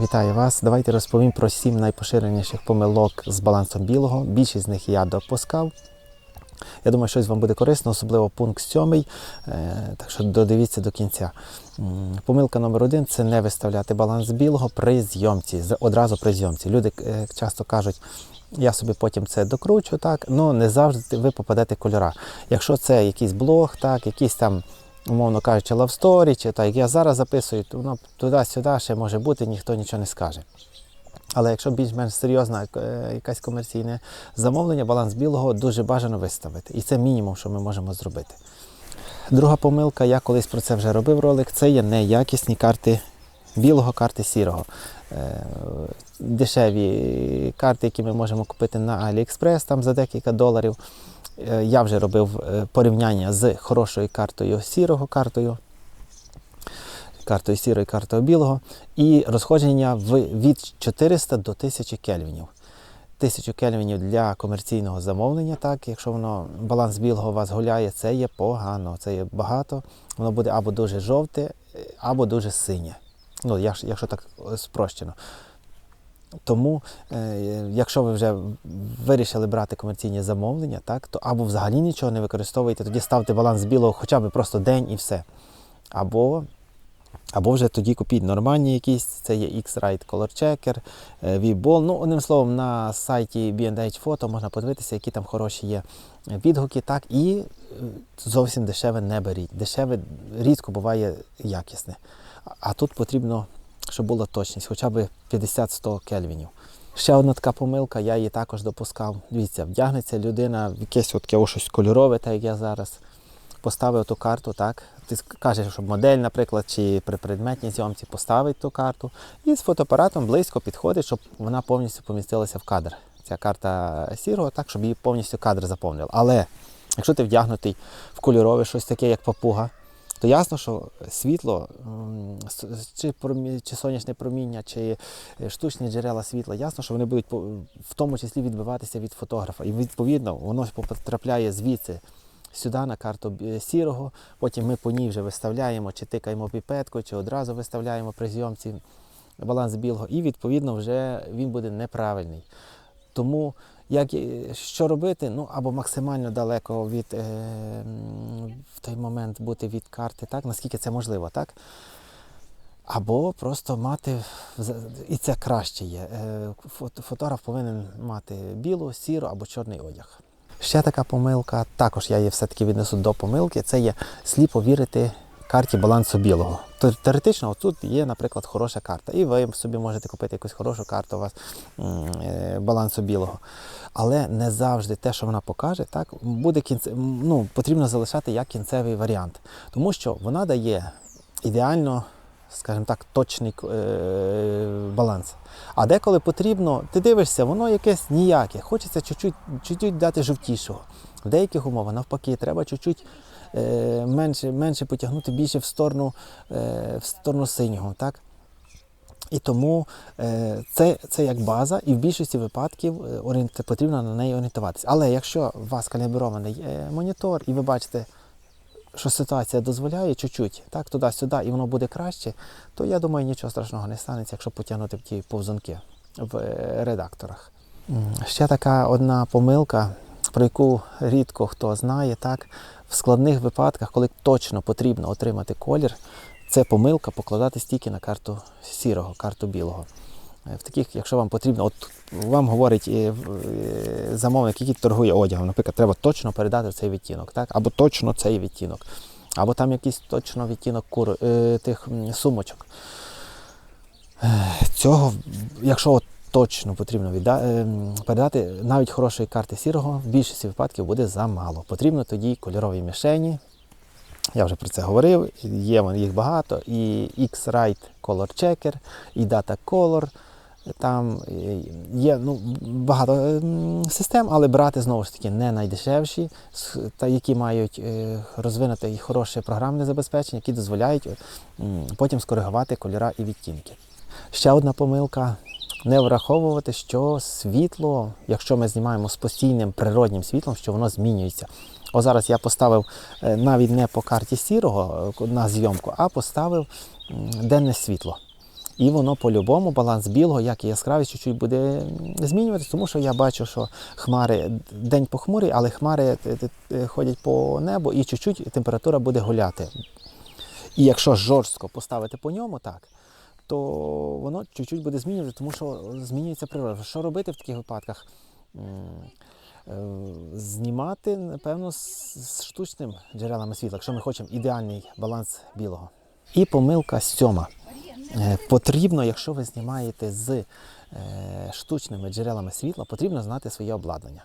Вітаю вас. Давайте розповім про сім найпоширеніших помилок з балансом білого. Більшість з них я допускав. Я думаю, щось вам буде корисно, особливо пункт сьомий. Е, Так що додивіться до кінця. Помилка номер один це не виставляти баланс білого при зйомці, одразу при зйомці. Люди е, часто кажуть, я собі потім це докручу, так, але не завжди ви попадете кольора. Якщо це якийсь блог, так, якийсь там, умовно кажучи, love story, чи так, як я зараз записую, то воно туди-сюди ще може бути, ніхто нічого не скаже. Але якщо більш-менш серйозне е, якесь комерційне замовлення, баланс білого дуже бажано виставити. І це мінімум, що ми можемо зробити. Друга помилка, я колись про це вже робив ролик, це є неякісні карти білого, карти сірого. Е, Дешеві карти, які ми можемо купити на AliExpress там за декілька доларів. Е, Я вже робив е, порівняння з хорошою картою сірого картою картою сірої, картою білого, і розходження від 400 до 1000 кельвінів. 1000 кельвінів для комерційного замовлення, так, якщо воно баланс білого у вас гуляє, це є погано, це є багато. Воно буде або дуже жовте, або дуже синє. Ну, якщо, якщо так е, спрощено. Тому, е, якщо ви вже вирішили брати комерційні замовлення, так, то або взагалі нічого не використовуєте, тоді ставте баланс білого хоча б просто день і все. Або або вже тоді купіть нормальні якісь, це є X-Rite Color Checker, е, V-Ball. Ну, одним словом, на сайті B&H Photo можна подивитися, які там хороші є відгуки, так, і е, зовсім дешеве не беріть. Дешеве рідко буває якісне. А- А тут потрібно, щоб була точність, хоча б 50-100 кельвінів. Ще одна така помилка, я її також допускав. Дивіться, вдягнеться людина в якесь таке щось кольорове, так як я зараз поставив ту карту, так. Ти кажеш, щоб модель, наприклад, чи при предметній зйомці поставить ту карту, і з фотоапаратом близько підходить, щоб вона повністю помістилася в кадр. Ця карта сірого, так, щоб її повністю кадр заповнив. Але якщо ти вдягнутий в кольорове щось таке, як папуга, то ясно, що світло, чи, промі- чи сонячне проміння, чи е, штучні джерела світла, ясно, що вони будуть в тому числі відбиватися від фотографа. І відповідно воно потрапляє звідси сюди на карту сірого, потім ми по ній вже виставляємо, чи тикаємо піпеткою, чи одразу виставляємо при зйомці баланс білого, і відповідно вже він буде неправильний. Тому як, що робити? Ну або максимально далеко від е, в той момент бути від карти, так наскільки це можливо, так? Або просто мати, і це краще є. е, Фотограф повинен мати білу, сіру або чорний одяг. Ще така помилка, також я її все-таки віднесу до помилки, це є сліпо вірити карті балансу білого. Теоретично, тут є, наприклад, хороша карта, і ви собі можете купити якусь хорошу карту у вас е, балансу білого. Але не завжди те, що вона покаже, так, буде кінце, ну, потрібно залишати як кінцевий варіант. Тому що вона дає ідеально, скажімо так, точний е, баланс. А деколи потрібно, ти дивишся, воно якесь ніяке. Хочеться чуть-чуть, дати жовтішого. В деяких умовах навпаки, треба чуть-чуть менше, менше потягнути більше в сторону, е, в сторону синього. Так? І тому е, це, це як база, і в більшості випадків е, орієнти- потрібно на неї орієнтуватися. Але якщо у вас калібрований е, монітор, і ви бачите, що ситуація дозволяє чуть-чуть, так, туди-сюди, і воно буде краще, то я думаю, нічого страшного не станеться, якщо потягнути ті повзунки в е, редакторах. Ще така одна помилка, про яку рідко хто знає, так, в складних випадках, коли точно потрібно отримати колір, це помилка покладати стільки на карту сірого, карту білого. Е, В таких, якщо вам потрібно, от вам говорить е, е, замовник, який торгує одягом, наприклад, треба точно передати цей відтінок, так? або точно цей відтінок, або там якийсь точно відтінок кур, тих сумочок. Цього, якщо от точно потрібно відда, е, передати, навіть хорошої карти сірого в більшості випадків буде замало. Потрібно тоді кольорові мішені. Я вже про це говорив, є їх багато. І X-Rite Color Checker, і Data Color. Там е, є ну, багато ем, систем, але брати знову ж таки не найдешевші, та які мають е, розвинуте і хороше програмне забезпечення, які дозволяють потім скоригувати кольора і відтінки. Ще одна помилка не враховувати, що світло, якщо ми знімаємо з постійним природнім світлом, що воно змінюється. О, зараз я поставив е, навіть не по карті сірого е, на зйомку, а поставив денне світло. І воно по-любому, баланс білого, як і яскравість, чуть-чуть буде змінюватися, тому що я бачу, що хмари день похмурий, але хмари е, ходять по небу і чуть-чуть температура буде гуляти. І якщо жорстко поставити по ньому так, то воно чуть-чуть буде змінювати, тому що змінюється природа. Що робити в таких випадках? Е, Знімати, напевно, з штучним джерелами світла, якщо ми хочемо ідеальний баланс білого. І помилка сьома. Е, Потрібно, якщо ви знімаєте з е, штучними джерелами світла, потрібно знати своє обладнання.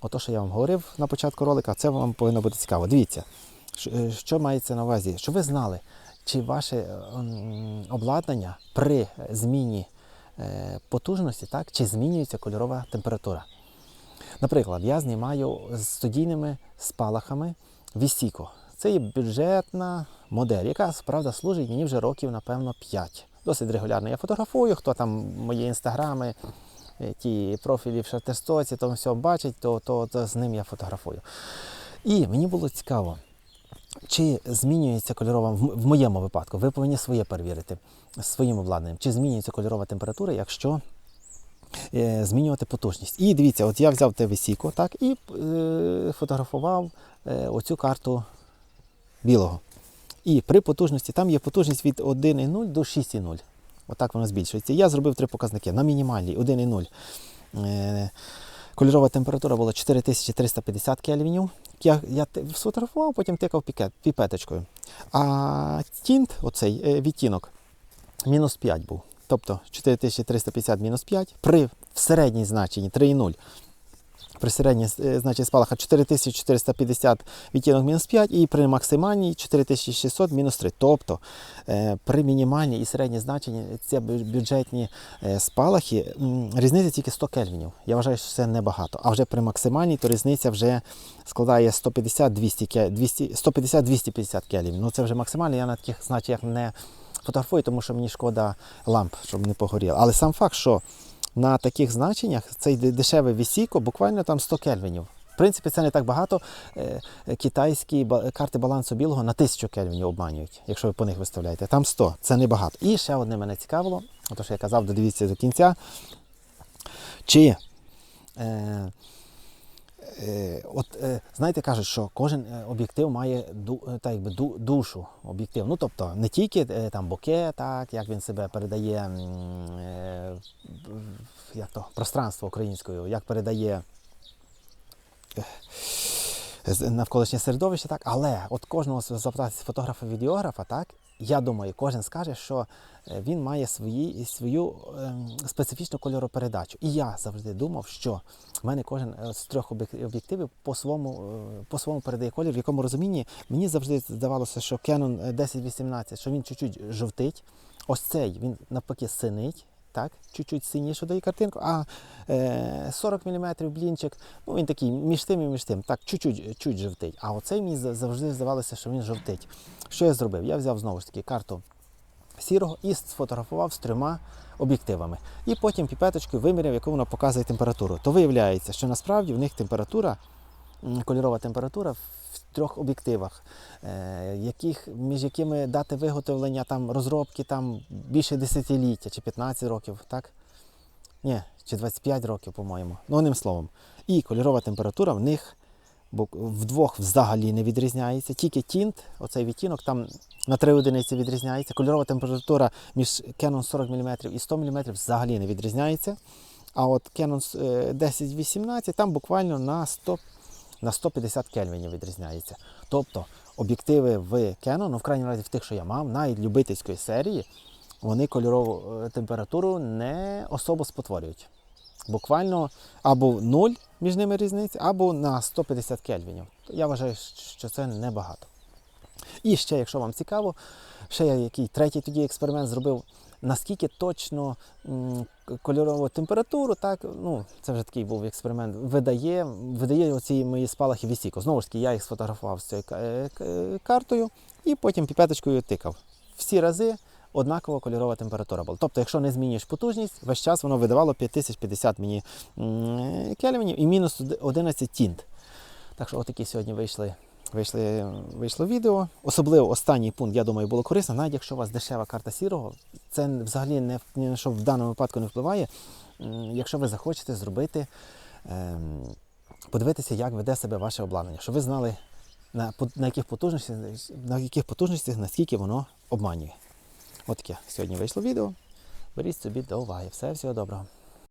Ото, що я вам говорив на початку ролика, це вам повинно бути цікаво. Дивіться, що- що мається на увазі, щоб ви знали, чи ваше е, обладнання при зміні е, потужності, так, чи змінюється кольорова температура. Наприклад, я знімаю з студійними спалахами Вісіко. Це є бюджетна модель, яка правда служить мені вже років, напевно, 5. Досить регулярно я фотографую, хто там мої інстаграми, е, ті профілі в Шаттерстоці, то все бачить, то, то, то з ним я фотографую. І мені було цікаво, чи змінюється кольорова, в моєму випадку, ви повинні своє перевірити своїм обладнанням, чи змінюється кольорова температура, якщо е, змінювати потужність. І дивіться, от я взяв ТВ-сіко, так, і е, фотографував е, оцю карту білого. І при потужності, там є потужність від 1,0 до 6,0. Отак воно збільшується. Я зробив три показники. На мінімальній 1,0. Е, Кольорова температура була 4350 кельвінів. Я, я сфотографував, потім тикав пікет, піпеточкою. А тінт, оцей е, відтінок, мінус 5 був. Тобто 4350 мінус 5 при середній значенні 3,0. При середній е, значенні спалаха 4450 відтінок мінус 5 і при максимальній 4600 мінус 3. Тобто е, при мінімальній і середній значенні ці бюджетні е, спалахи різниця тільки 100 кельвінів. Я вважаю, що це небагато. А вже при максимальній то різниця вже складає 150-200 ке- 200 150-250 кельвінів. Ну це вже максимально. Я на таких значеннях не фотографую, тому що мені шкода ламп, щоб не погоріло. Але сам факт, що на таких значеннях цей дешеве вісіко буквально там 100 кельвінів. В принципі, це не так багато. Е, е, Китайські карти балансу білого на 1000 кельвінів обманюють, якщо ви по них виставляєте. Там 100, це небагато. І ще одне мене цікавило, то, що я казав, додивіться до кінця. Чи Е, от е, знаєте, кажуть, що кожен е, об'єктив має е, так, якби, душу об'єктив. Ну тобто не тільки е, там боке, так, як він себе передає е, як то, пространство українською, як передає е, навколишнє середовище, так, але от кожного запитати фотографа відеографа, так, я думаю, кожен скаже, що е, він має свої, свою ем, специфічну кольоропередачу. І я завжди думав, що в мене кожен е, з трьох об'єктивів по-своєму, е, по-своєму передає колір, в якому розумінні мені завжди здавалося, що Canon 1018, що він чуть-чуть жовтить. Ось цей він навпаки синить. Так, чуть-чуть синіше дає картинку, а е, 40 мм блінчик, ну він такий між тим і між тим, так, чуть-чуть чуть жовтить. А оцей мені завжди здавалося, що він жовтить. Що я зробив? Я взяв знову ж таки карту сірого і сфотографував з трьома об'єктивами. І потім піпеточкою виміряв, яку вона показує температуру. То виявляється, що насправді в них температура, кольорова температура в трьох об'єктивах, е, яких, між якими дати виготовлення там, розробки там, більше десятиліття чи 15 років, так? Ні, чи 25 років, по-моєму. Ну, одним словом. І кольорова температура в них вдвох взагалі не відрізняється. Тільки тінт, оцей відтінок, там на 3 одиниці відрізняється. Кольорова температура між Canon 40 мм і 100 мм взагалі не відрізняється. А от Canon е, 1018 там буквально на 100 на 150 кельвінів відрізняється. Тобто об'єктиви в Canon, ну в крайньому разі в тих, що я мав, навіть любительської серії, вони кольорову е, температуру не особо спотворюють. Буквально або 0 між ними різниця, або на 150 кельвінів. Я вважаю, що це небагато. І ще, якщо вам цікаво, ще я який третій тоді експеримент зробив, наскільки точно кольорову температуру, так, ну, це вже такий був експеримент, видає, видає оці мої спалахи вісіко. Знову ж таки, я їх сфотографував з цією е, картою і потім піпеточкою тикав. Всі рази однакова кольорова температура була. Тобто, якщо не змінюєш потужність, весь час воно видавало 5050 мені кельвінів і мінус 11 тінт. Так що отакі сьогодні вийшли Вийшли, вийшло відео. Особливо останній пункт, я думаю, було корисно. Навіть якщо у вас дешева карта сірого, це взагалі не, що в даному випадку не впливає. Якщо ви захочете зробити, ем, подивитися, як веде себе ваше обладнання, щоб ви знали, на, на, яких на яких потужностях, наскільки воно обманює. От таке сьогодні вийшло відео. Беріть собі до уваги. Все, всього доброго.